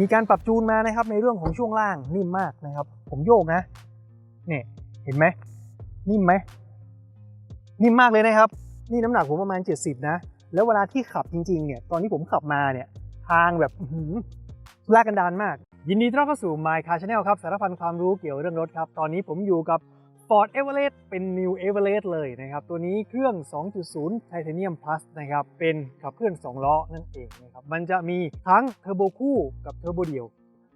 มีการปรับจูนมานะครับในเรื่องของช่วงล่างนิ่มมากนะครับ ผมโยกนะเนี่ยเห็นไหมนิ่มไหมนิ่มมากเลยนะครับ นี่น้ำหนักผมประมาณ 70 นะ แล้วเวลาที่ขับจริงๆเนี่ยตอนที่ผมขับมาเนี่ยทางแบบหือทุรากกันดารมาก ยินดีต้อนรับเข้าสู่ My Car Channel ครับสารพันความรู้เกี่ยวเรื่องรถครับ ตอนนี้ผมอยู่กับ Ford Everest เป็น New Everest เลยนะครับ ตัวนี้เครื่อง 2.0 Titanium Plus นะครับ เป็นขับเคลื่อน 2 ล้อนั่นเองนะครับ มันจะมีทั้งเทอร์โบคู่กับเทอร์โบเดี่ยว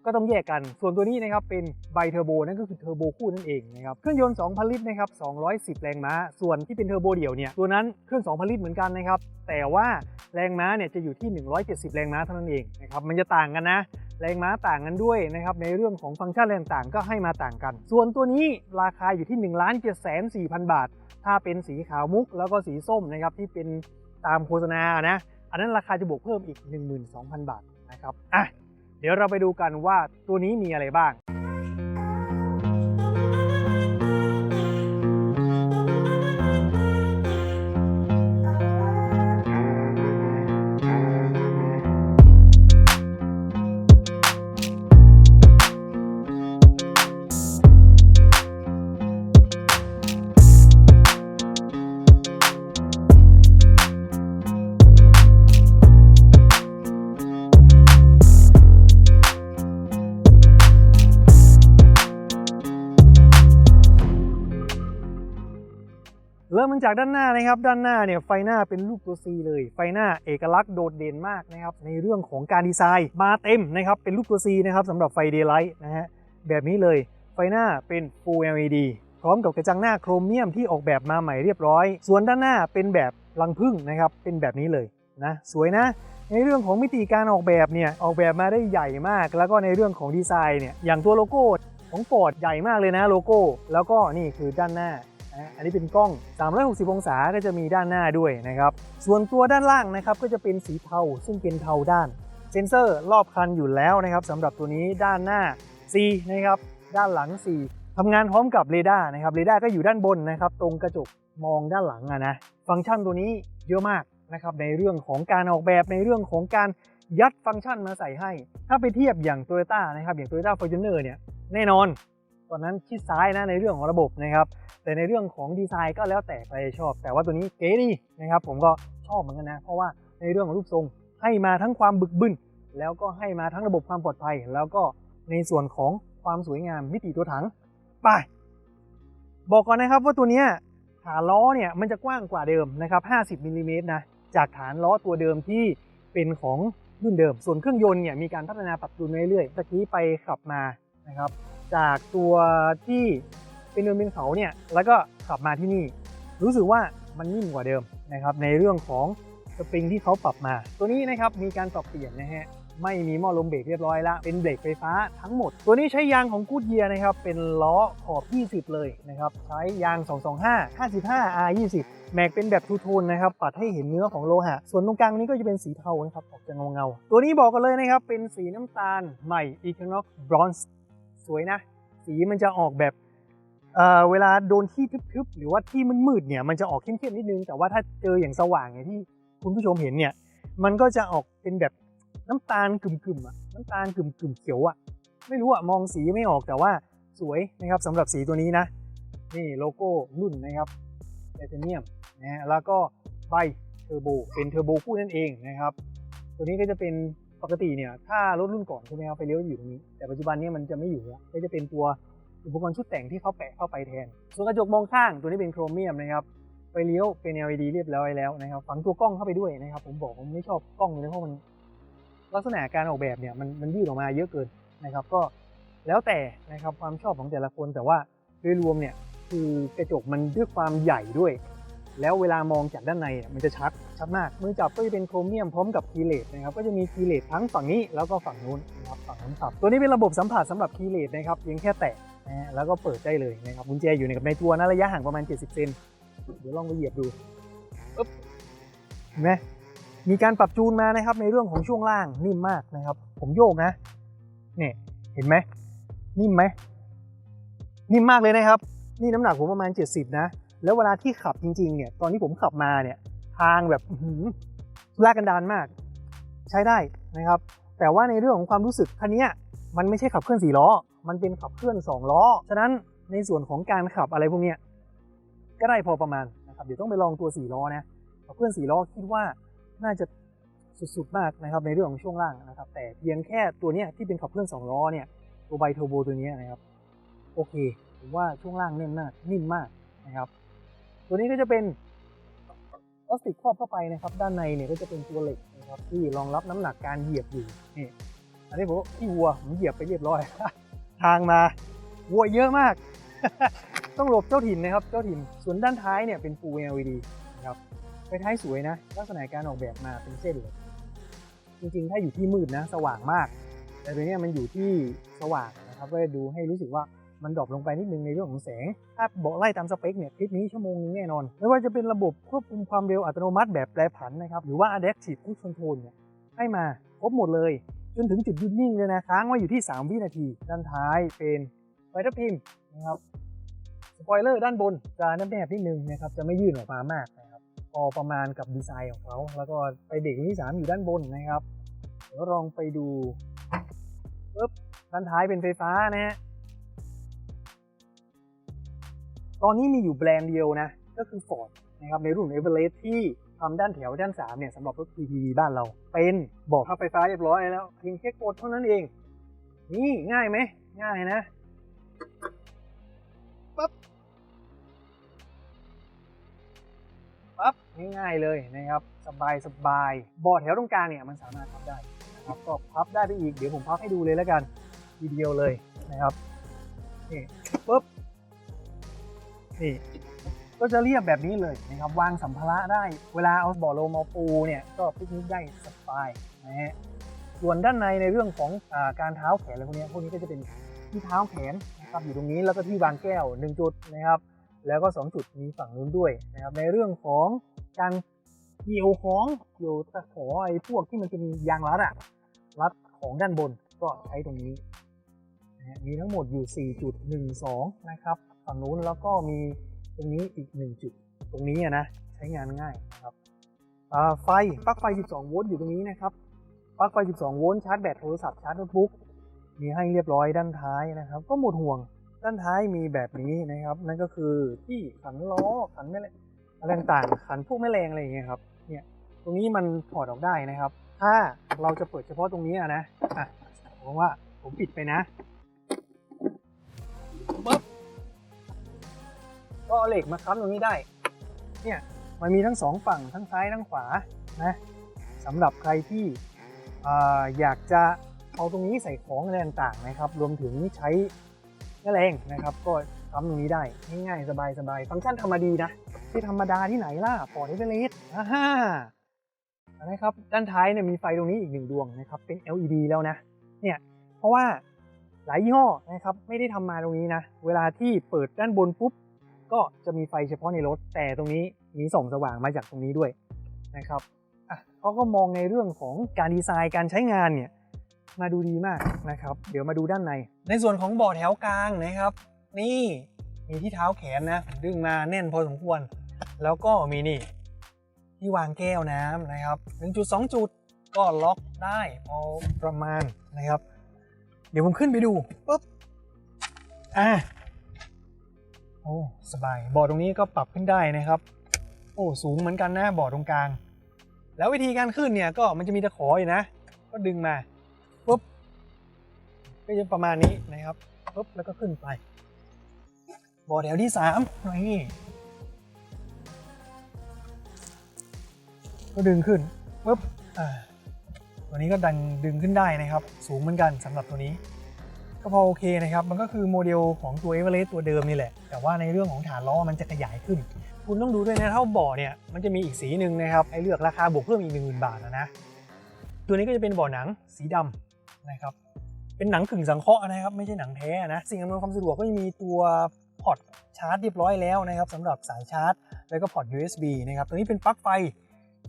ก็ต้องแยกกัน ส่วนตัวนี้นะครับเป็นไบเทอร์โบนั่นก็คือเทอร์โบคู่นั่นเองนะครับ เครื่องยนต์ 2,000 ลิตรนะครับ 210 แรงม้า ส่วนที่เป็นเทอร์โบเดี่ยวเนี่ย ตัวนั้นเครื่อง 2,000 ลิตรเหมือนกันนะครับ แต่ว่าแรงม้าเนี่ยจะอยู่ที่ 170 แรงม้าเท่านั้นเองนะครับ มันจะต่างกันนะ แรงม้าต่างกันด้วยนะครับในเรื่องของฟังก์ชันแรงต่างๆ ก็ให้มาต่างกัน ส่วนตัวนี้ราคาอยู่ที่1 7 4 0 0 0บาท ถ้าเป็นสีขาวมุกแล้วก็สีส้มนะครับที่เป็นตามโฆษณานะอันนั้นราคาจะบวกเพิ่มอีก 12,000 บาทนะครับอะเดี๋ยวเราไปดูกันว่าตัวนี้มีอะไรบ้าง มมันจากด้านหน้านะครับ ด้านหน้าเนี่ยไฟหน้าเป็นรูปตัว C เลย ไฟหน้าเอกลักษณ์โดดเด่นมากนะครับในเรื่องของการดีไซน์มาเต็มนะครับเป็นรูปตัว C นะครับสำหรับไฟเดย์ไลท์นะฮะแบบนี้เลยไฟหน้าเป็น Full LED พร้อมกับกระจังหน้าโครเมียมที่ออกแบบมาใหม่เรียบร้อย ส่วนด้านหน้าเป็นแบบรังผึ้งนะครับเป็นแบบนี้เลยนะสวยนะในเรื่องของมิติการออกแบบเนี่ยออกแบบมาได้ใหญ่มาก แล้วก็ในเรื่องของดีไซน์เนี่ยอย่างตัวโลโก้ของฟอร์ดใหญ่มากเลยนะโลโก้ แล้วก็นี่คือด้านหน้า นะอันนี้เป็นกล้อง 360 องศาก็จะมีด้านหน้าด้วยนะครับ ส่วนตัวด้านล่างนะครับก็จะเป็นสีเทา ซึ่งเป็นเทาด้าน เซ็นเซอร์รอบคันอยู่แล้วนะครับสำหรับตัวนี้ด้านหน้า C นะครับ ด้านหลัง C ทำงานพร้อมกับเรดาร์นะครับ เรดาร์ก็อยู่ด้านบนนะครับ ตรงกระจกมองด้านหลังอะนะ ฟังก์ชันตัวนี้เยอะมากนะครับในเรื่องของการออกแบบในเรื่องของการยัดฟังก์ชันมาใส่ให้ ถ้าไปเทียบอย่าง Toyota นะครับอย่าง Toyota Fortuner เนี่ยแน่นอน ตอนนั้นชิดซ้ายนะในเรื่องของระบบนะครับ แต่ในเรื่องของดีไซน์ก็แล้วแต่ใครชอบ แต่ว่าตัวนี้เก๋ดีนะครับผมก็ชอบเหมือนกันนะ เพราะว่าในเรื่องของรูปทรงให้มาทั้งความบึกบึนแล้วก็ให้มาทั้งระบบความปลอดภัย แล้วก็ในส่วนของความสวยงามมิติตัวถังไปบอกก่อนนะครับว่าตัวนี้ฐานล้อเนี่ยมันจะกว้างกว่าเดิมนะครับ 50มิลลิเมตรนะจากฐานล้อตัวเดิมที่เป็นของรุ่นเดิม ส่วนเครื่องยนต์เนี่ยมีการพัฒนาปรับจูนมาเรื่อยๆตะกี้ไปขับมานะครับ จากตัวที่ ป็นเนินเป็นเขาเนี่ยแล้วก็ขับมาที่นี่ รู้สึกว่ามันนิ่มกว่าเดิมนะครับในเรื่องของสปริงที่เขาปรับมา ตัวนี้นะครับมีการปรับเปลี่ยนนะฮะไม่มีหม้อลมเบรกเรียบร้อยแล้วเป็นเบรกไฟฟ้าทั้งหมด ตัวนี้ใช้ยางของกูดเยียนะครับเป็นล้อขอบ 20 เลยนะครับใช้ยาง 225 55 R20 แม็กเป็นแบบทูโทนนะครับปัดให้เห็นเนื้อของโลหะ ส่วนตรงกลางนี้ก็จะเป็นสีเทานะครับออกจะเงาเงาๆตัวนี้บอกกันเลยนะครับเป็นสีน้ำตาลใหม่ Equinox Bronze สวยนะ สีมันจะออกแบบ เวลาโดนที่ทึบๆหรือว่าที่มันมืดเนี่ยมันจะออกเข้มๆนิดนึง แต่ว่าถ้าเจออย่างสว่างอย่างที่คุณผู้ชมเห็นเนี่ย มันก็จะออกเป็นแบบน้ำตาลกึ่มๆอะน้ำตาลกึ่มๆเขียวอะไม่รู้อะมองสีไม่ออกแต่ว่าสวยนะครับสำหรับสีตัวนี้นะนี่โลโก้รุ่นนะครับไทเทเนียมนะฮะแล้วก็ใบเทอร์โบเป็นเทอร์โบคู่นั่นเองนะครับตัวนี้ก็จะเป็นปกติเนี่ยถ้ารถรุ่นก่อนใช่ไหมครับไฟเลี้ยวอยู่ตรงนี้แต่ปัจจุบันเนี้มันจะไม่อยู่แล้วก็จะเป็นตัว อุปกรณ์ชุดแต่งที่เขาแปะเข้าไปแทน ส่วนกระจกมองข้างตัวนี้เป็นโครเมียมนะครับไฟเลี้ยวเป็น LED เรียบร้อยแล้วนะครับฝังตัวกล้องเข้าไปด้วยนะครับ ผมบอกผมไม่ชอบกล้องเลยเพราะมันลักษณะการออกแบบเนี่ยมันมันยืดออกมาเยอะเกินนะครับ ก็แล้วแต่นะครับความชอบของแต่ละคนแต่ว่าโดยรวมเนี่ยคือกระจกมันด้วยความใหญ่ด้วย แล้วเวลามองจากด้านในเนี่ยมันจะชัดชัดมากมือจับก็จะเป็นโครเมียมพร้อมกับคีเลสนะครับก็จะมีคีเลสทั้งฝั่งนี้แล้วก็ฝั่งนู้นนะครับฝั่งนั้นขับตัวนี้เป็นระบบสัมผัสสำหรับคีเลสนะครับเพียงแค่แตะ นะฮะแล้วก็เปิดได้เลยนะครับกุญแจอยู่ในกับในตัวนะระยะห่างประมาณ 70 เซนเดี๋ยวลองไปเหยียบดูปึ๊บเห็นไหมมีการปรับจูนมานะครับในเรื่องของช่วงล่างนิ่มมากนะครับ ผมโยกนะเนี่ยเห็นไหมนิ่มไหมนิ่มมากเลยนะครับ นี่น้ำหนักผมประมาณ 70 นะ แล้วเวลาที่ขับจริงๆเนี่ยตอนที่ผมขับมาเนี่ยทางแบบอื้อหือทุรากกันดารมาก ใช้ได้นะครับ แต่ว่าในเรื่องของความรู้สึกคันนี้มันไม่ใช่ขับเคลื่อนสี่ล้อ มันเป็นขับเคลื่อนสองล้อ ฉะนั้นในส่วนของการขับอะไรพวกเนี้ยก็ได้พอประมาณนะครับเดี๋ยวต้องไปลองตัวสี่ล้อนะขับเคลื่อนสี่ล้อคิดว่าน่าจะสุดๆมากนะครับในเรื่องของช่วงล่างนะครับ แต่เพียงแค่ตัวเนี้ยที่เป็นขับเคลื่อนสองล้อเนี่ยตัวไบโทโบตัวนี้นะครับโอเคผมว่าช่วงล่างแน่นมากนิ่มมากนะครับ ตัวนี้ก็จะเป็นพลาสติกครอบเข้าไปนะครับ ด้านในเนี่ยก็จะเป็นตัวเหล็กนะครับที่รองรับน้ำหนักการเหยียบอยู่นี่อันนี้ผมที่วัวผมเหยียบไปเรียบร้อย ทางมาวัวเยอะมาก ต้องหลบเจ้าถิ่นนะครับ เจ้าถิ่น ส่วนด้านท้ายเนี่ยเป็นฟู LED นะครับไฟท้ายสวยนะ ลักษณะการออกแบบมาเป็นเส้นเลยจริงๆ ถ้าอยู่ที่มืดนะ สว่างมาก แต่ตัวเนี้ยมันอยู่ที่สว่างนะครับก็ดูให้รู้สึกว่ามันดรอปลงไปนิดนึงในเรื่องของแสง ถ้าบอกไล่ตามสเปคเนี่ย คลิปนี้ชั่วโมงนึงแน่นอน ไม่ว่าจะเป็นระบบควบคุมความเร็วอัตโนมัติแบบแปรผันนะครับ หรือว่า Adaptive Cruise Control เนี่ย ให้มาครบหมดเลย จนถึงจุดยุดนิ่งเลยนะค้างไว้อยู่ที่ 3 วินาที ด้านท้ายเป็นไฟทับทิมนะครับสปอยเลอร์ด้านบนจะแนบๆนิดนึงนะครับจะไม่ยื่นออกมามากนะครับพอประมาณกับดีไซน์ของเขาแล้วก็ไปเบรกที่ 3 อยู่ด้านบนนะครับเดี๋ยวลองไปดูปึ๊บด้านท้ายเป็นไฟฟ้านะฮะตอนนี้มีอยู่แบรนด์เดียวนะ ก็คือ Ford นะครับในรุ่น Everest ที่ ทำด้านแถวด้าน3เนี่ยสำหรับรถ PPV บ้านเรา เป็นบอกพับไฟฟ้าเรียบร้อยแล้วเพียงแค่กดเท่านั้นเอง นี่ง่ายไหมง่ายนะปั๊บปั๊บง่ายๆเลยนะครับสบายสบายบอร์ดแถวตรงกลางเนี่ยมันสามารถพับได้นะครับก็พับได้ไปอีกเดี๋ยวผมพับให้ดูเลยแล้วกันทีเดียวเลยนะครับนี่ปุ๊บนี่ ก็จะเรียบแบบนี้เลยนะครับวางสัมภาระได้เวลาเอาบ่อลมเอาปูเนี่ยก็ปิกนิกได้สบายนะฮะส่วนด้านในในเรื่องของอาการเท้าแขนอะไรพวกนี้พวกนี้ก็จะเป็นที่เท้าแขนนะครับอยู่ตรงนี้แล้วก็ที่วางแก้ว 1 จุดนะครับแล้วก็ 2 จุดมีฝั่งนู้นด้วยนะครับในเรื่องของการเกี่ยวของเกี่ยวตะขอไอ้พวกที่มันเป็นยางรัดอะรัดของด้านบนก็ใช้ตรงนี้นะฮะมีทั้งหมดอยู่ 4.12 นะครับฝั่งนู้นแล้วก็มี รงนี้อีก 1 จุด ตรงนี้นะใช้งานง่ายนะครับไฟปลั๊กไฟ 12 โวลต์อยู่ตรงนี้นะครับปลั๊กไฟ 12 โวลต์ชาร์จแบตโทรศัพท์ชาร์จโน้ตบุ๊กมีให้เรียบร้อยด้านท้ายนะครับ ก็หมดห่วงด้านท้ายมีแบบนี้นะครับ นั่นก็คือที่ขันล้อขันแม่เหล็กอะไรต่างๆขันพวกแม่แรงอะไรอย่างเงี้ยครับเนี่ยตรงนี้มันถอดออกได้นะครับ ถ้าเราจะเปิดเฉพาะตรงนี้อะนะอะผมว่าผมปิดไปนะ ก็เอาเหล็กมาค้ำตรงนี้ได้ เนี่ยมันมีทั้งสองฝั่งทั้งซ้ายทั้งขวานะสำหรับใครที่ออยากจะเอาตรงนี้ใส่ของอะไรต่างๆนะครับ รวมถึงใช้แม่แรงนะครับ ก็ค้ำตรงนี้ได้ง่ายๆสบายๆฟังก์ชันธรรมดีนะที่ธรรมดาที่ไหนล่ะปอดเอเวอเรสต์อ่าฮ่านะครับด้านท้ายเนี่ยมีไฟตรงนี้อีกหนึ่งดวงนะครับเป็น LED แล้วนะเนี่ยเพราะว่าหลายยี่ห้อนะครับไม่ได้ทำมาตรงนี้นะ เวลาที่เปิดด้านบนปุ๊บ ก็จะมีไฟเฉพาะในรถ แต่ตรงนี้มีส่องสว่างมาจากตรงนี้ด้วยนะครับอะเขาก็มองในเรื่องของการดีไซน์การใช้งานเนี่ยมาดูดีมากนะครับ เดี๋ยวมาดูด้านใน ในส่วนของเบาะแถวกลางนะครับ นี่มีที่เท้าแขนนะดึงมาแน่นพอสมควร แล้วก็มีนี่ที่วางแก้วน้ำนะครับ1จุด2จุดก็ล็อกได้พอประมาณนะครับ เดี๋ยวผมขึ้นไปดูปุ๊บอะ โอ้สบายบอร์ดตรงนี้ก็ปรับขึ้นได้นะครับ โอ้สูงเหมือนกันนะบอร์ดตรงกลาง แล้ววิธีการขึ้นเนี่ยก็มันจะมีตะขออยู่นะ ก็ดึงมาปุ๊บก็จะประมาณนี้นะครับปุ๊บแล้วก็ขึ้นไป บอร์ดแถวที่สามนี่ก็ดึงขึ้นปุ๊บอ่าตัวนี้ก็ดันดึงขึ้นได้นะครับ สูงเหมือนกันสำหรับตัวนี้ ก็พอโอเคนะครับ มันก็คือโมเดลของตัว e v e r e s t ตัวเดิมนี่แหละ แต่ว่าในเรื่องของฐานล้อมันจะขยายขึ้น คุณต้องดูด้วยนะถ้าบ่อเนี่ยมันจะมีอีกสีหนึ่งนะครับให้เลือกราคาบวกเพิ่มอีก1 0,000บาทนะนะตัวนี้ก็จะเป็นบ่อหนังสีดำนะครับเป็นหนังกึ่งสังเคราะห์นะครับไม่ใช่หนังแท้นะสิ่งอำนวยความสะดวกก็จะมีตัวพอร์ตชาร์จเรียบร้อยแล้วนะครับสำหรับสายชาร์จ แล้วก็พอร์ต USB นะครับตัวนี้เป็นปลั๊กไฟ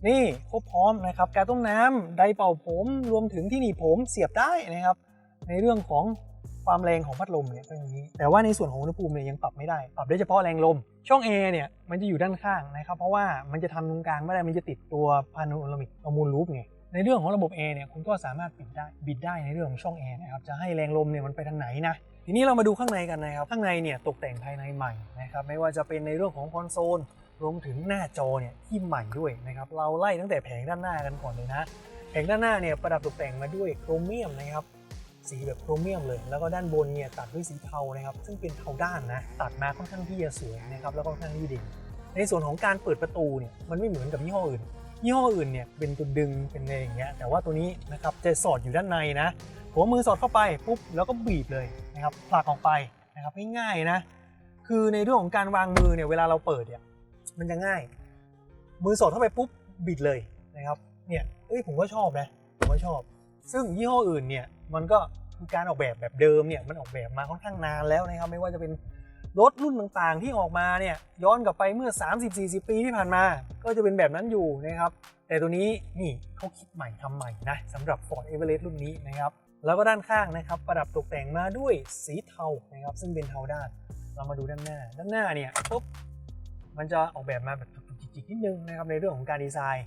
นี่ครบพร้อมนะครับกาต้มน้ำไดเป่าผมรวมถึงที่หนีบผมเสียบได้นะครับ ในเรื่องของ ความแรงของพัดลมเนี่ยก็อย่างนี้ แต่ว่าในส่วนของอุณหภูมิเนี่ยยังปรับไม่ได้ ปรับได้เฉพาะแรงลม ช่อง A เนี่ยมันจะอยู่ด้านข้างนะครับ เพราะว่ามันจะทำตรงกลางไม่ได้ มันจะติดตัวพาโนรามิกอะมูลลูปไง ในเรื่องของระบบแอร์เนี่ยคุณก็สามารถปิดได้ บิดได้ในเรื่องของช่องแอร์นะครับ จะให้แรงลมเนี่ยมันไปทางไหนนะ ทีนี้เรามาดูข้างในกันนะครับ ข้างในเนี่ยตกแต่งภายในใหม่นะครับ ไม่ว่าจะเป็นในเรื่องของคอนโซล รวมถึงหน้าจอเนี่ยที่ใหม่ด้วยนะครับ เราไล่ตั้งแต่แผงด้านหน้ากันก่อนเลยนะ แผงด้านหน้าเนี่ยประดับตกแต่งมาด้วยโครเมียมนะครับ สีแบบโครเมียมเลย แล้วก็ด้านบนเนี่ยตัดด้วยสีเทานะครับ ซึ่งเป็นเทาด้านนะ ตัดมาค่อนข้างที่จะสวยนะครับ แล้วก็ค่อนข้างที่เด่นในส่วนของการเปิดประตูเนี่ย มันไม่เหมือนกับยี่ห้ออื่น ยี่ห้ออื่นเนี่ยเป็นตัวดึง เป็นอะไรอย่างเงี้ย แต่ว่าตัวนี้นะครับจะสอดอยู่ด้านในนะ หัวมือสอดเข้าไปปุ๊บ แล้วก็บีบเลยนะครับผลักออกไปนะครับง่ายๆนะ คือในเรื่องของการวางมือเนี่ย เวลาเราเปิดเนี่ย มันจะง่าย มือสอดเข้าไปปุ๊บบิดเลยนะครับ เนี่ย เอ้ยผมก็ชอบนะ ผมก็ชอบ ซึ่งยี่ห้ออื่นเนี่ย มันก็การออกแบบแบบเดิมเนี่ยมันออกแบบมาค่อนข้างนานแล้วนะครับไม่ว่าจะเป็นรถรุ่นต่างๆ ที่ออกมาเนี่ยย้อนกลับไปเมื่อ 30-40 ปีที่ผ่านมา ก็จะเป็นแบบนั้นอยู่นะครับ แต่ตัวนี้นี่เขาคิดใหม่ทำใหม่นะสำหรับ Ford Everest รุ่นนี้นะครับ แล้วก็ด้านข้างนะครับ ประดับตกแต่งมาด้วยสีเทานะครับ ซึ่งเป็นเทาด้าน เรามาดูด้านหน้า ด้านหน้าเนี่ยปุ๊บมันจะออกแบบมาแบบจุกจิกๆนิดนึงนะครับในเรื่องของการดีไซน์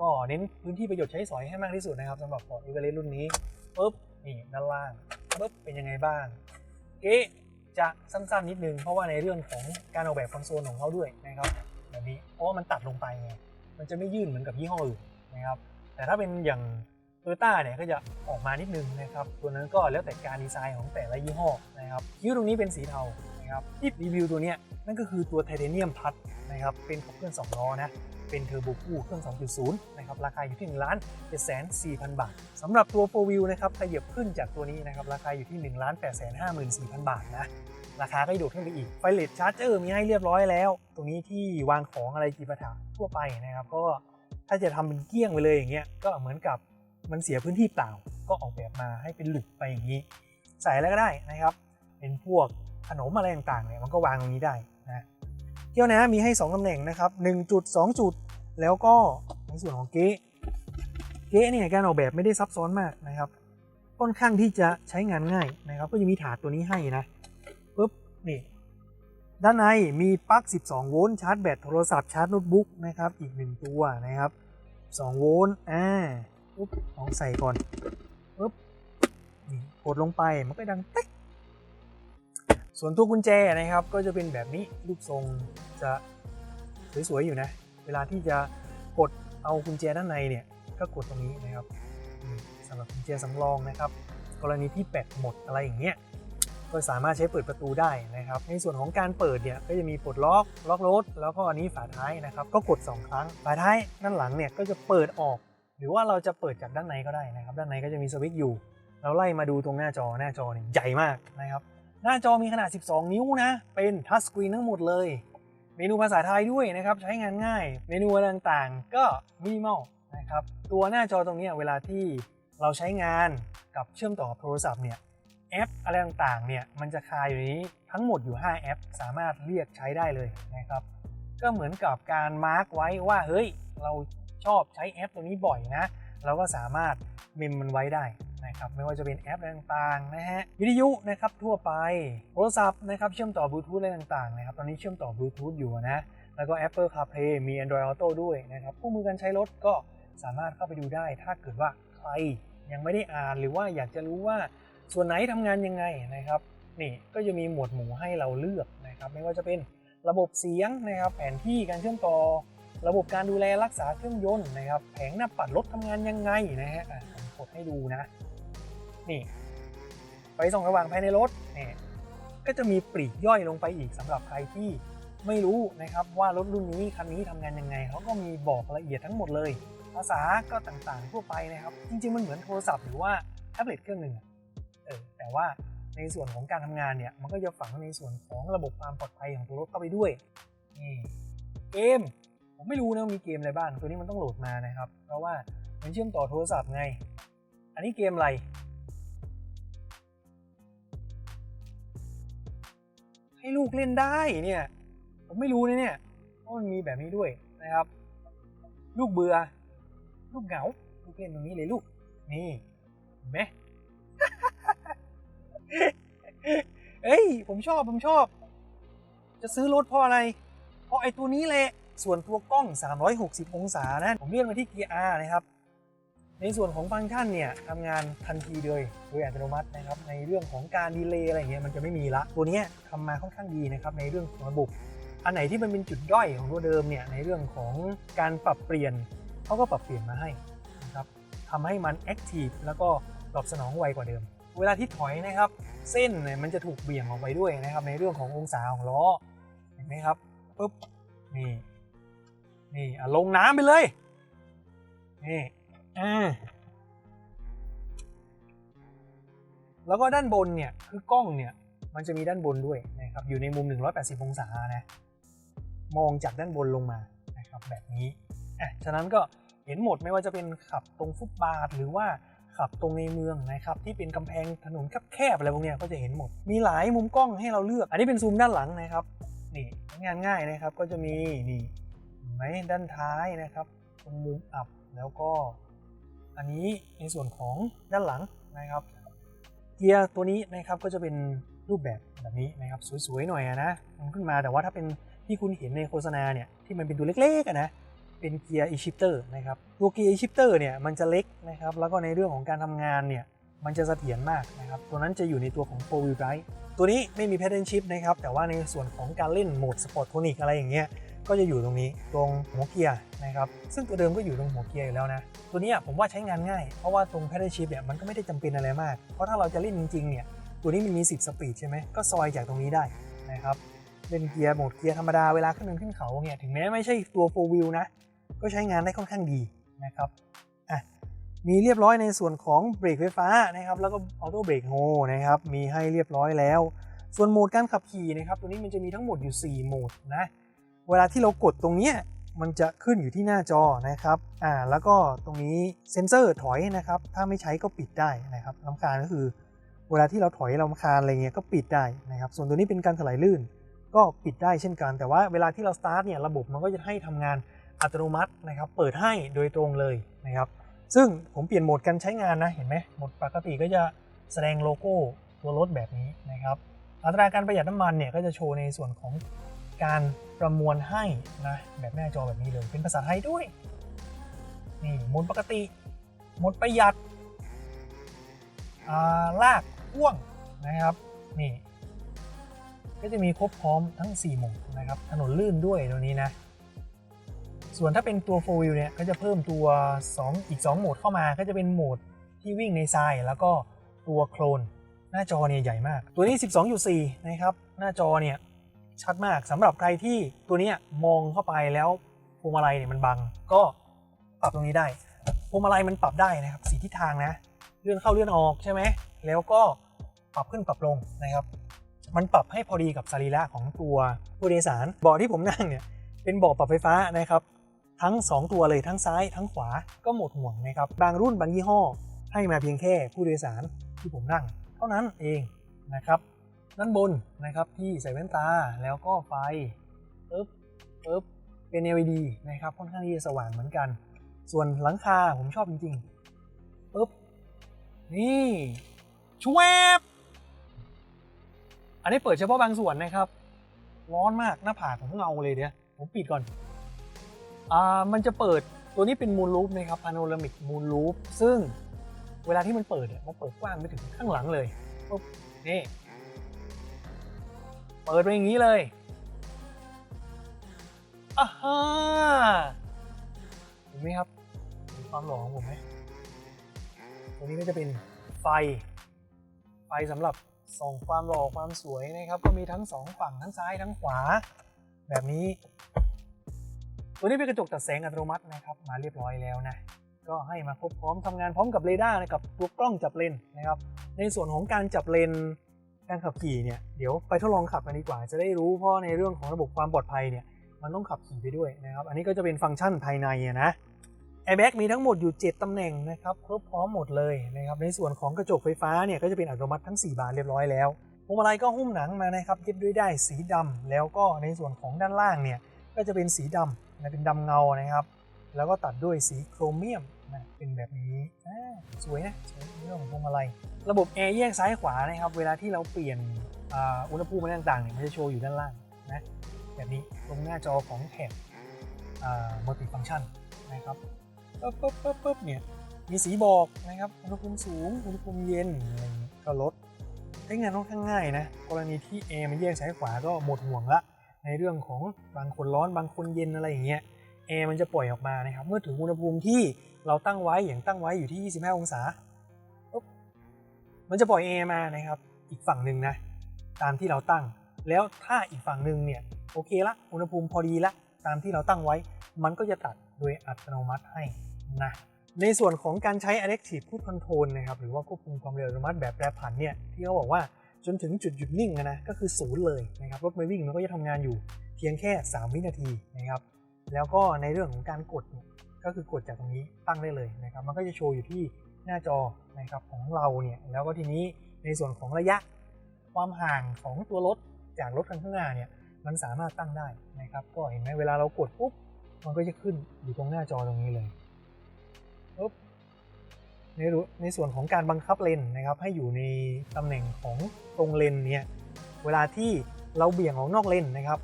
ก็เน้นพื้นที่ประโยชน์ใช้สอยให้มากที่สุดนะครับสำหรับ Ford Everest รุ่นนี้ปุ๊บ นี่ด้านล่างปุ๊บเป็นยังไงบ้างเอ๊ะจะสั้นๆนิดนึงเพราะว่าในเรื่องของการออกแบบคอนโซลของเขาด้วยนะครับแบบนี้เพราะว่ามันตัดลงไปไงมันจะไม่ยื่นเหมือนกับยี่ห้ออื่นนะครับแต่ถ้าเป็นอย่างโตโยต้าเนี่ยก็จะออกมานิดนึงนะครับตัวนั้นก็แล้วแต่การดีไซน์ของแต่ละยี่ห้อนะครับคิ้วตรงนี้เป็นสีเทานะครับที่รีวิวตัวเนี้ยนั่นก็คือตัวไทเทเนียมพัดนะครับเป็นขับเคลื่อน2ล้อนะ เป็นเทอร์โบคู่เครื่อง 2.0 นะครับ ราคาอยู่ที่1ล้าน7 4 0 0 0 บาทสำหรับตัว 4 Wheel นะครับขยับขึ้นจากตัวนี้นะครับ ราคาอยู่ที่1ล้าน8 5 4 0 0 0 บาทนะ ราคาก็โดดขึ้นไปอีก ไฟเลสชาร์เจอร์มีให้เรียบร้อยแล้ว ตรงนี้ที่วางของอะไรจีปาถะทั่วไปนะครับ ก็ถ้าจะทำเป็นเกี้ยงไปเลยอย่างเงี้ย ก็เหมือนกับมันเสียพื้นที่เปล่า ก็ออกแบบมาให้เป็นหลุกไปอย่างนี้ ใส่อะไรก็ได้นะครับ เป็นพวกขนมอะไรต่างๆเนี่ยมันก็วางตรงนี้ได้นะเที่ยวนะมีให้ 2ตำแหน่งนะครับ 1 จุด 2 จุด แล้วก็ในส่วนของเก๊ะเก๊ะเนี่ยการออกแบบไม่ได้ซับซ้อนมากนะครับ ค่อนข้างที่จะใช้งานง่ายนะครับ ก็จะมีถาดตัวนี้ให้นะปุ๊บนี่ด้านในมีปลั๊ก 12 โวลต์ชาร์จแบตโทรศัพท์ชาร์จโน้ตบุ๊กนะครับอีก 1 ตัวนะครับ 2 โวลต์อ่าปุ๊บลองใส่ก่อนปุ๊บนี่กดลงไปมันก็ดังเต๊กส่วนตัวกุญแจนะครับก็จะเป็นแบบนี้รูปทรงจะสวยๆอยู่นะ เวลาที่จะกดเอากุญแจด้านในเนี่ยก็กดตรงนี้นะครับสำหรับกุญแจสำรองนะครับ กรณีที่แบตหมดอะไรอย่างเงี้ยก็สามารถใช้เปิดประตูได้นะครับ ในส่วนของการเปิดเนี่ยก็จะมีปลดล็อกล็อกรถแล้วก็อันนี้ฝาท้ายนะครับก็กด 2 ครั้งฝาท้ายด้านหลังเนี่ยก็จะเปิดออก หรือว่าเราจะเปิดจากด้านในก็ได้นะครับ ด้านในก็จะมีสวิตช์อยู่ เราไล่มาดูตรงหน้าจอหน้าจอเนี่ยใหญ่มากนะครับหน้าจอมีขนาด 12 นิ้วนะเป็นทัชสกรีนทั้งหมดเลย เมนูภาษาไทยด้วยนะครับใช้งานง่าย เมนูต่างๆ ก็มินิมอลนะครับตัวหน้าจอตรงนี้เวลาที่เราใช้งานกับเชื่อมต่อกับโทรศัพท์เนี่ยแอปอะไรต่างๆเนี่ยมันจะคาอยู่ในนี้ทั้งหมดอยู่ 5 แอป สามารถเรียกใช้ได้เลยนะครับก็เหมือนกับการมาร์กไว้ว่าเฮ้ยเราชอบใช้แอปตัวนี้บ่อยนะ เราก็สามารถเมมมันไว้ได้ นะครับไม่ว่าจะเป็นแอปอะไรต่างๆนะฮะวิทยุนะครับทั่วไปโทรศัพท์นะครับเชื่อมต่อบลูทูธอะไรต่างๆนะครับตอนนี้เชื่อมต่อบลูทูธอยู่นะแล้วก็ Apple CarPlay มี Android Auto ด้วยนะครับคู่มือการใช้รถก็สามารถเข้าไปดูได้ ถ้าเกิดว่าใครยังไม่ได้อ่านหรือว่าอยากจะรู้ว่าส่วนไหนทำงานยังไงนะครับนี่ก็จะมีหมวดหมู่ให้เราเลือกนะครับไม่ว่าจะเป็นระบบเสียงนะครับ แผนที่การเชื่อมต่อ ระบบการดูแลรักษาเครื่องยนต์นะครับ แผงหน้าปัดรถทำงานยังไงนะฮะผมกดให้ดูนะ นี่ไฟส่องสว่างภายในรถเนี่ยก็จะมีปลีกย่อยลงไปอีกสำหรับใครที่ไม่รู้นะครับว่ารถรุ่นนี้คันนี้ทำงานยังไงเขาก็มีบอกละเอียดทั้งหมดเลย ภาษาก็ต่างๆทั่วไปนะครับ จริงๆมันเหมือนโทรศัพท์หรือว่าแท็บเล็ตเครื่องหนึ่งเออแต่ว่าในส่วนของการทำงานเนี่ยมันก็จะฝังในส่วนของระบบความปลอดภัยของตัวรถเข้าไปด้วยนี่เกมผมไม่รู้นะมีเกมอะไรบ้างตัวนี้มันต้องโหลดมานะครับ เพราะว่ามันเชื่อมต่อโทรศัพท์ไง อันนี้เกมอะไร ให้ลูกเล่นได้เนี่ย ผมไม่รู้นะเนี่ยว่ามันมีแบบนี้ด้วยนะครับ ลูกเบื่อ ลูกเหงา ลูกเล่นตรงนี้เลยลูก นี่เห็นไหมเอ้ย ผมชอบผมชอบ จะซื้อรถเพราะอะไร เพราะไอ้ตัวนี้แหละ ส่วนตัวกล้อง 360 องศานะ ผมเลื่อนมาที่เกียร์ R นะครับ ในส่วนของฟังก์ชันเนี่ยทำงานทันทีเลยโดยอัตโนมัตินะครับในเรื่องของการดีเลย์อะไรเงี้ยมันจะไม่มีละ ตัวนี้ยทำมาค่อนข้างดีนะครับในเรื่องของระบบอันไหนที่มันเป็นจุดด้อยของตัวเดิมเนี่ยในเรื่องของการปรับเปลี่ยนเขาก็ปรับเปลี่ยนมาให้นะครับทำให้มันแอคทีฟแล้วก็ตอบสนองไวกว่าเดิม เวลาที่ถอยนะครับ เส้นเนี่ยมันจะถูกเบี่ยงออกไปด้วยนะครับในเรื่องขององศาของล้อเห็นไหมครับปุ๊บนี่นี่ลงน้ำไปเลยนี่ อ่าแล้วก็ด้านบนเนี่ยคือกล้องเนี่ยมันจะมีด้านบนด้วยนะครับอยู่ในมุม 180 องศานะมองจากด้านบนลงมานะครับแบบนี้อะฉะนั้นก็เห็นหมดไม่ว่าจะเป็นขับตรงฟุตบาทหรือว่าขับตรงในเมืองนะครับที่เป็นกำแพงถนนแคบๆอะไรพวกเนี้ยก็จะเห็นหมด มีหลายมุมกล้องให้เราเลือก อันนี้เป็นซูมด้านหลังนะครับนี่งานง่ายนะครับก็จะมีนี่ไหมด้านท้ายนะครับ ตรงมุมอับแล้วก็ อันนี้ในส่วนของด้านหลังนะครับ เกียร์ตัวนี้นะครับก็จะเป็นรูปแบบแบบนี้นะครับสวยๆหน่อยนะมันขึ้นมาแต่ว่าถ้าเป็นที่คุณเห็นในโฆษณาเนี่ยที่มันเป็นตัวเล็กๆนะเป็นเกียร์ e-shifter นะครับตัวเกียร์ e-shifter เนี่ยมันจะเล็กนะครับแล้วก็ในเรื่องของการทำงานเนี่ยมันจะเสถียรมากนะครับ ตัวนั้นจะอยู่ในตัวของ4 wheel drive ตัวนี้ไม่มี pedal shift นะครับ แต่ว่าในส่วนของการเล่นโหมด sport tonic อะไรอย่างเงี้ย ก็จะอยู่ตรงนี้ตรงหัวเกียร์นะครับซึ่งตัวเดิมก็อยู่ตรงหัวเกียร์อยู่แล้วนะ ตัวนี้ผมว่าใช้งานง่าย เพราะว่าตรง pedal shift เนี่ยมันก็ไม่ได้จำเป็นอะไรมาก เพราะถ้าเราจะเล่นจริงๆเนี่ยตัวนี้มันมี 10 สปีดใช่ไหมก็ซอยจากตรงนี้ได้นะครับเป็นเกียร์โหมดเกียร์ธรรมดาเวลาขึ้นเนินขึ้นเขาเนี่ยถึงแม้ไม่ใช่ตัว4 wheel นะก็ใช้งานได้ค่อนข้างดีนะครับอะมีเรียบร้อยในส่วนของเบรกไฟฟ้านะครับแล้วก็ออโต้เบรกโฮนะครับมีให้เรียบร้อยแล้ว ส่วนโหมดการขับขี่นะครับตัวนี้มันจะมีทั้งหมดอยู่ 4 โหมดนะ เวลาที่เรากดตรงเนี้ยมันจะขึ้นอยู่ที่หน้าจอนะครับ อ่า แล้วก็ตรงนี้เซ็นเซอร์ถอยนะครับ ถ้าไม่ใช้ก็ปิดได้นะครับลำคาญก็คือ เวลาที่เราถอยเราคาญอะไรเงี้ยก็ปิดได้นะครับ ส่วนตัวนี้เป็นการถลายลื่น ก็ปิดได้เช่นกัน แต่ว่าเวลาที่เราสตาร์ทเนี่ยระบบมันก็จะให้ทำงานอัตโนมัตินะครับ เปิดให้โดยตรงเลยนะครับ ซึ่งผมเปลี่ยนโหมดการใช้งานนะ เห็นไหมโหมดปกติก็จะแสดงโลโก้ตัวรถแบบนี้นะครับ อัตราการประหยัดน้ำมันเนี่ยก็จะโชว์ในส่วนของ การประมวลให้นะแบบหน้าจอแบบนี้เลยเป็นภาษาไทยด้วย นี่โหมดปกติโหมดประหยัดาลากพ่วงนะครับนี่ก็จะมีครบพร้อมทั้ง 4 หมดนะครับ ถนนลื่นด้วยตัวนี้นะ ส่วนถ้าเป็นตัว 4 wheel เนี่ย ก็จะเพิ่มตัว 2 อีก 2 โหมดเข้ามา ก็จะเป็นโหมดที่วิ่งในทราย แล้วก็ตัวโคลน หน้าจอเนี่ยใหญ่มาก ตัวนี้ 12.4 นะครับ หน้าจอเนี่ย ชัดมากสำหรับใครที่ตัวนี้มองเข้าไปแล้วพวงมาลัยเนี่ยมันบังก็ปรับตรงนี้ได้พวงมาลัยมันปรับได้นะครับสีทิศทางนะเลื่อนเข้าเลื่อนออกใช่ไหมแล้วก็ปรับขึ้นปรับลงนะครับมันปรับให้พอดีกับสรีระของตัวผู้โดยสารเบาะที่ผมนั่งเนี่ยเป็นเบาะปรับไฟฟ้านะครับ ทั้ง 2 ตัวเลยทั้งซ้ายทั้งขวาก็หมดห่วงนะครับบางรุ่นบางยี่ห้อ ให้มาเพียงแค่ผู้โดยสารที่ผมนั่ง เท่านั้นเองนะครับ ด้านบนนะครับที่ใส่แว่นตาแล้วก็ไฟปึ๊บปึ๊บเป็น LED นะครับค่อนข้างที่จะสว่างเหมือนกัน ส่วนหลังคาผมชอบจริงๆปึ๊บนี่ชวบอันนี้เปิดเฉพาะบางส่วนนะครับ ร้อนมากหน้าผากผมเงาเลยเดี๋ยวผมปิดก่อนอ่ามันจะเปิดตัวนี้เป็นมูลลูปนะครับพาโนรามิกมูลลูปซึ่งเวลาที่มันเปิดเนี่ยมันเปิดกว้างไปถึงข้างหลังเลยปุ๊บนี่ เปิดไปอย่างนี้เลยอ่าฮะเห็นไหมครับความหล่อของผมไหมตัวนี้ก็จะเป็นไฟ ไฟสำหรับส่องความหล่อความสวยนะครับ ก็มีทั้งสองฝั่งทั้งซ้ายทั้งขวา แบบนี้ ตัวนี้เป็นกระจกตัดแสงอัตโนมัตินะครับ มาเรียบร้อยแล้วนะก็ให้มาครบพร้อมทำงานพร้อมกับเรดาร์นะครับตัวกล้องจับเลนนะครับ ในส่วนของการจับเลน การขับขี่เนี่ยเดี๋ยวไปทดลองขับกันดีกว่า จะได้รู้เพราะในเรื่องของระบบความปลอดภัยเนี่ยมันต้องขับขี่ไปด้วยนะครับอันนี้ก็จะเป็นฟังก์ชันภายในนะแอร์แบ็กมีทั้งหมดอยู่ 7 ตำแหน่งนะครับครบพร้อมหมดเลยนะครับในส่วนของกระจกไฟฟ้าเนี่ยก็จะเป็นอัตโนมัติทั้ง 4 บานเรียบร้อยแล้วพวงมาลัยก็หุ้มหนังมานะครับเย็บด้วยได้สีดำแล้วก็ในส่วนของด้านล่างเนี่ยก็จะเป็นสีดำนะเป็นดำเงานะครับ แล้วก็ตัดด้วยสีโครเมียม นะเป็นแบบนี้สวยนะสวยเรื่องของพวงมาลัยระบบแอร์แยกซ้ายขวานะครับ เวลาที่เราเปลี่ยนอ,อุณหภูมิอะไรต่างๆเนี่ยมันจะโชว์อยู่ด้านล่างนะแบบนี้ตรงหน้าจอของแท็บมัลติฟังชันนะครับปึ๊บปึ๊บปึ๊บปึ๊บเนี่ยมีสีบอกนะครับอุณหภูมิสูงอุณหภูมิเย็นอะไรอย่างนี้ก็ลดใช้งานค่อนข้างง่ายนะกรณีที่แอร์มันแยกซ้ายขวาก็หมดห่วงละในเรื่องของบางคนร้อนบางคนเย็นอะไรอย่างเงี้ย แอร์มันจะปล่อยออกมานะครับ เมื่อถึงอุณหภูมิที่เราตั้งไว้อย่างตั้งไว้อยู่ที่ 25 องศาปมันจะปล่อยแอร์มานะครับ อีกฝั่งหนึ่งนะ ตามที่เราตั้ง แล้วถ้าอีกฝั่งหนึ่งเนี่ยโอเคละ อุณหภูมิพอดีละ ตามที่เราตั้งไว้ มันก็จะตัดโดยอัตโนมัติให้นะ ในส่วนของการใช้ Adaptive Cruise Control นะครับ หรือว่าควบคุมความเร็วอัตโนมัติแบบแปรผันเนี่ย ที่เขาบอกว่าจนถึงจุดหยุดนิ่งอะนะ ก็คือศูนย์เลยนะครับ รถไม่วิ่งมันก็จะทำงานอยู่เพียงแค่ 3 วินาทีนะครับ แล้วก็ในเรื่องของการกดเนี่ยก็คือกดจากตรงนี้ตั้งได้เลยนะครับ มันก็จะโชว์อยู่ที่หน้าจอนะครับของเราเนี่ยแล้วก็ทีนี้ในส่วนของระยะความห่างของตัวรถจากรถคันข้างหน้าเนี่ยมันสามารถตั้งได้นะครับ ก็เห็นไหมเวลาเรากดปุ๊บมันก็จะขึ้นอยู่ตรงหน้าจอตรงนี้เลยปุ๊บในในส่วนของการบังคับเลนนะครับ ให้อยู่ในตำแหน่งของตรงเลนเนี่ยเวลาที่เราเบี่ยงออกนอกเลนนะครับ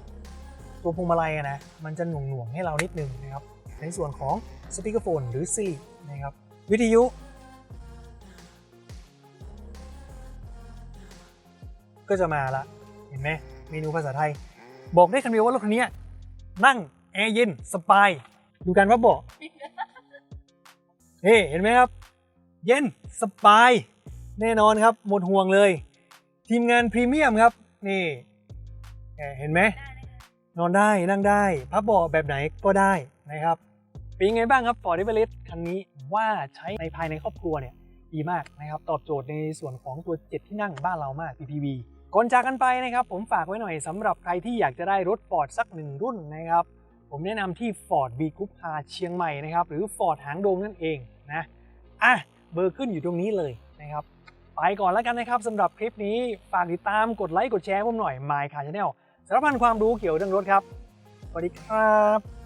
ตัวพวงมาลัยอะนะมันจะหน่วงหน่วงให้เรานิดนึงนะครับ ในส่วนของสปีกเกอร์โฟนหรือ Siri นะครับ วิทยุก็จะมาละเห็นไหมเมนูภาษาไทย บอกได้คำเดียวว่ารถคันนี้นั่งแอร์เย็นสบาย ดูการว่าเบาะนี่เห็นไหมครับ เย็นสบาย แน่นอนครับ หมดห่วงเลย ทีมงานพรีเมียมครับ นี่เห็นไหม นอนได้นั่งได้ พับเบาะแบบไหนก็ได้นะครับเป็นยังไงบ้างครับ Ford Everest คันนี้ว่าใช้ในภายในครอบครัวเนี่ยดีมากนะครับตอบโจทย์ในส่วนของตัว 7 ที่นั่งบ้านเรามาก PPV ก่อนจากกันไปนะครับ ผมฝากไว้หน่อยสำหรับใครที่อยากจะได้รถ Ford สักหนึ่งรุ่นนะครับ ผมแนะนำที่ Ford B Group Car เชียงใหม่นะครับ หรือ Ford หางดงนั่นเองนะอะเบอร์ขึ้นอยู่ตรงนี้เลยนะครับ ไปก่อนแล้วกันนะครับสำหรับคลิปนี้ฝากติดตามกดไลค์กดแชร์ผมหน่อย My Car Channel สารพันความรู้เกี่ยวกับเรื่องรถครับ สวัสดีครับ